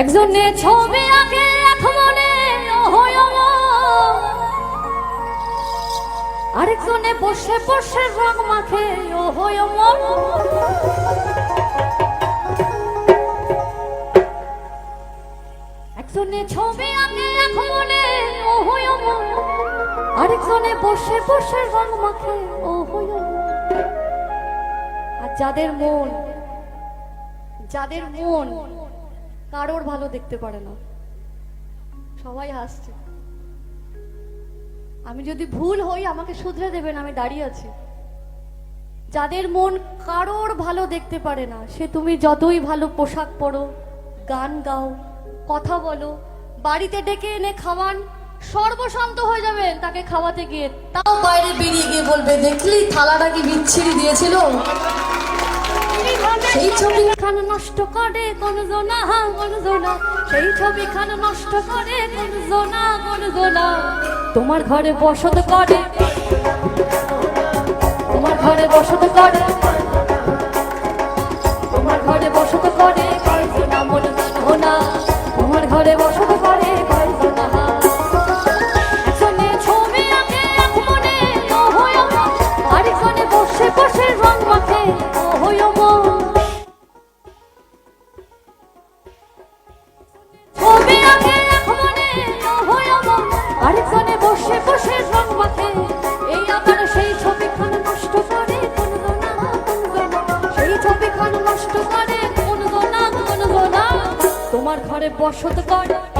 একজনে ছবি আঁকে, এক মনে আরেকজনে বসে বসে রং মাখে ওহয় একজনে ছবি আঁকে, এক মনে আরেকজনে বসে বসে রং মাখে ওহয় আর যাদের মন যাদের মন কারোর ভালো দেখতে পারে না। সবাই হাসছে। আমি যদি ভুল হই, আমাকে শুধরে দেবেন, আমি দাঁড়িয়ে আছি। যাদের মন কারোর ভালো দেখতে পারে না, সে তুমি যতই ভালো পোশাক পরো, গান গাও, কথা বলো, বাড়িতে ডেকে এনে খাওয়ান, সর্বশান্ত হয়ে যাবেন তাকে খাওয়াতে গিয়ে। তাও বাইরে বেরিয়ে গিয়ে বলবে, দেখলি থালাটা কি বিচ্ছিরি দিয়েছিল? সেই ছবি খান নষ্ট করে কোন জোনা কোন জোনা। সেই ছবি খান নষ্ট করে কোন জোনা কোন জোনা। তোমার ঘরে বসত করে। তোমার ঘরে বসত করে। তোমার ঘরে বসত করে কয় জোনা মন জোনা। তোমার ঘরে বসত করে। ঘরে বসত করে।